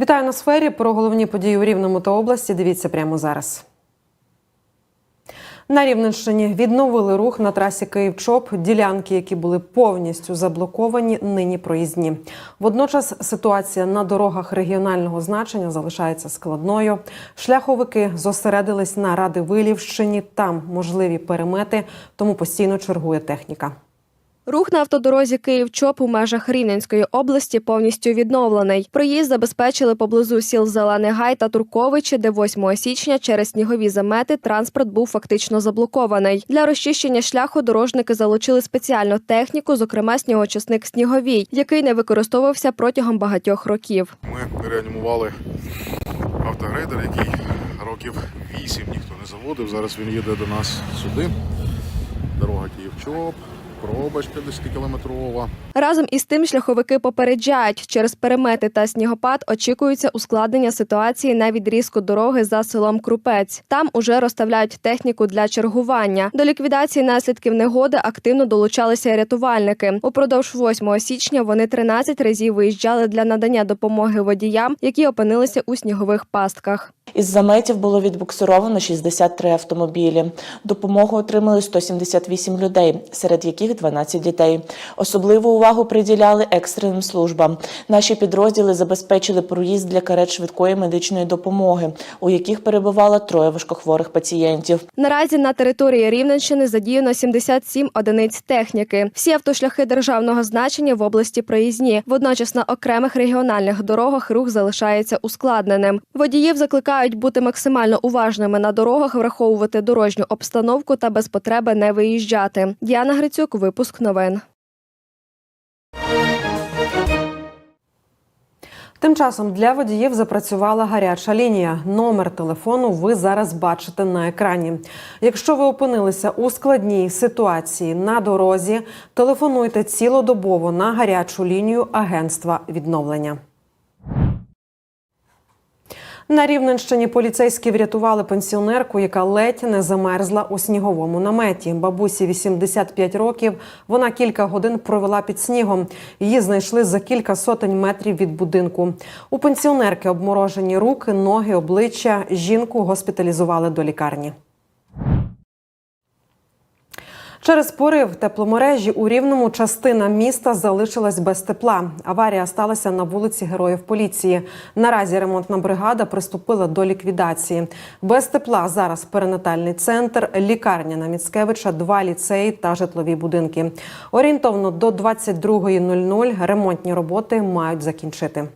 Вітаю на сфері. Про головні події у Рівному та області. Дивіться прямо зараз. На Рівненщині відновили рух на трасі Київ-Чоп. Ділянки, які були повністю заблоковані, нині проїзні. Водночас ситуація на дорогах регіонального значення залишається складною. Шляховики зосередились на Радивилівщині. Там можливі перемети, тому постійно чергує техніка. Рух на автодорозі Київ-Чоп у межах Рівненської області повністю відновлений. Проїзд забезпечили поблизу сіл Зелений Гай та Турковичі, де 8 січня через снігові замети транспорт був фактично заблокований. Для розчищення шляху дорожники залучили спеціальну техніку, зокрема снігочисник Сніговій, який не використовувався протягом багатьох років. Ми реанімували автогрейдер, який років 8 ніхто не заводив. Зараз він їде до нас сюди. Дорога Київ-Чоп, пробочка 10-кілометрова. Разом із тим шляховики попереджають, через перемети та снігопад очікується ускладнення ситуації на відрізку дороги за селом Крупець. Там уже розставляють техніку для чергування. До ліквідації наслідків негоди активно долучалися рятувальники. Упродовж 8 січня вони 13 разів виїжджали для надання допомоги водіям, які опинилися у снігових пастках. Із заметів було відбуксировано 63 автомобілі. Допомогу отримали 178 людей, серед яких 12 дітей. Особливу увагу приділяли екстреним службам. Наші підрозділи забезпечили проїзд для карет швидкої медичної допомоги, у яких перебувало троє важкохворих пацієнтів. Наразі на території Рівненщини задіяно 77 одиниць техніки. Всі автошляхи державного значення в області проїзні. Водночас на окремих регіональних дорогах рух залишається ускладненим. Водіїв закликають бути максимально уважними на дорогах, враховувати дорожню обстановку та без потреби не виїжджати. Діана Грицюк, випуск новин. Тим часом для водіїв запрацювала гаряча лінія. Номер телефону ви зараз бачите на екрані. Якщо ви опинилися у складній ситуації на дорозі, телефонуйте цілодобово на гарячу лінію агентства відновлення. На Рівненщині поліцейські врятували пенсіонерку, яка ледь не замерзла у сніговому наметі. Бабусі 85 років. Вона кілька годин провела під снігом. Її знайшли за кілька сотень метрів від будинку. У пенсіонерки обморожені руки, ноги, обличчя. Жінку госпіталізували до лікарні. Через порив тепломережі у рівному частина міста залишилась без тепла. Аварія сталася на вулиці Героїв поліції. Наразі ремонтна бригада приступила до ліквідації. Без тепла зараз перинатальний центр, лікарня на Міцкевича, два ліцеї та житлові будинки. Орієнтовно до 22.00 ремонтні роботи мають закінчити.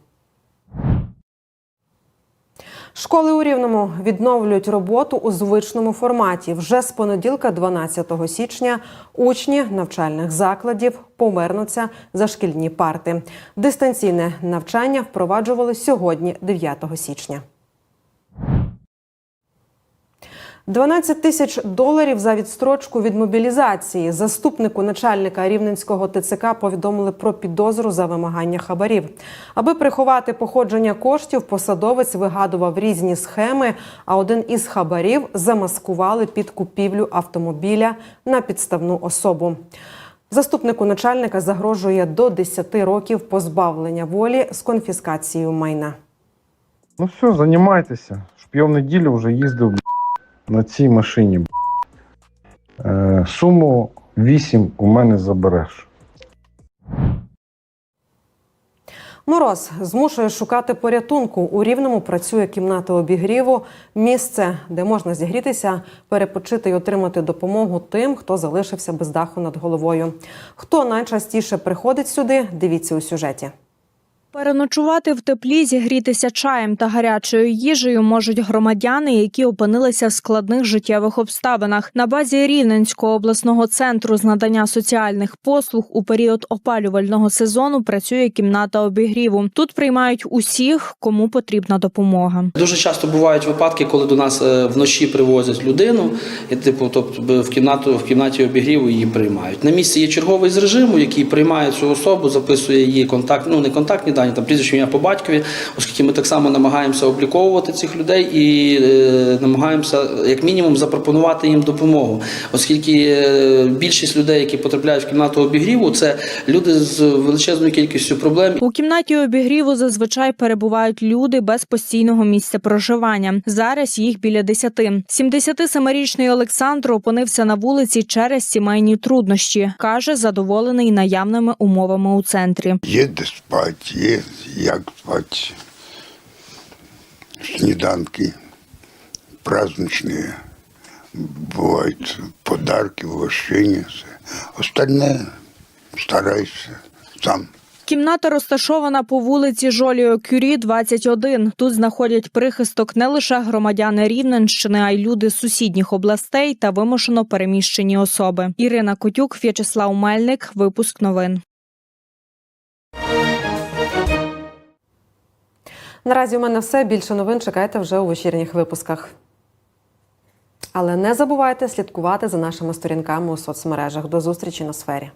Школи у Рівному відновлюють роботу у звичному форматі. Вже з понеділка, 12 січня, учні навчальних закладів повернуться за шкільні парти. Дистанційне навчання впроваджували сьогодні, 9 січня. 12 тисяч доларів за відстрочку від мобілізації. Заступнику начальника рівненського ТЦК повідомили про підозру за вимагання хабарів. Аби приховати походження коштів, посадовець вигадував різні схеми. А один із хабарів замаскували під купівлю автомобіля на підставну особу. Заступнику начальника загрожує до 10 років позбавлення волі з конфіскацією майна. Ну все, займайтеся. Я неділю вже їздив на цій машині. Е, суму 8 у мене забереш. Мороз змушує шукати порятунку. У рівному працює кімната обігріву, місце, де можна зігрітися, перепочити і отримати допомогу тим, хто залишився без даху над головою. Хто найчастіше приходить сюди? Дивіться у сюжеті. Переночувати в теплі, зігрітися чаєм та гарячою їжею можуть громадяни, які опинилися в складних життєвих обставинах. На базі Рівненського обласного центру з надання соціальних послуг у період опалювального сезону працює кімната обігріву. Тут приймають усіх, кому потрібна допомога. Дуже часто бувають випадки, коли до нас е, вночі привозять людину, і типу, тобто в кімнату в кімнаті обігріву її приймають. На місці є черговий з режиму, який приймає цю особу, записує її контакт, ну не контактні дані, дані, там прізвище ім'я по батькові, оскільки ми так само намагаємося обліковувати цих людей і е, намагаємося як мінімум запропонувати їм допомогу, оскільки е, більшість людей, які потрапляють в кімнату обігріву, це люди з величезною кількістю проблем. У кімнаті обігріву зазвичай перебувають люди без постійного місця проживання. Зараз їх біля десяти. 77-річний Олександр опинився на вулиці через сімейні труднощі. каже, задоволений наявними умовами у центрі. Є де спати, є як спати. Сніданки праздничні, бувають подарки, угощення. Остальне старайся сам. Кімната розташована по вулиці Жоліо Кюрі, 21. Тут знаходять прихисток не лише громадяни Рівненщини, а й люди з сусідніх областей та вимушено переміщені особи. Ірина Котюк, В'ячеслав Мельник. Випуск новин. Наразі у мене все. Більше новин чекайте вже у вечірніх випусках. Але не забувайте слідкувати за нашими сторінками у соцмережах. До зустрічі на сфері.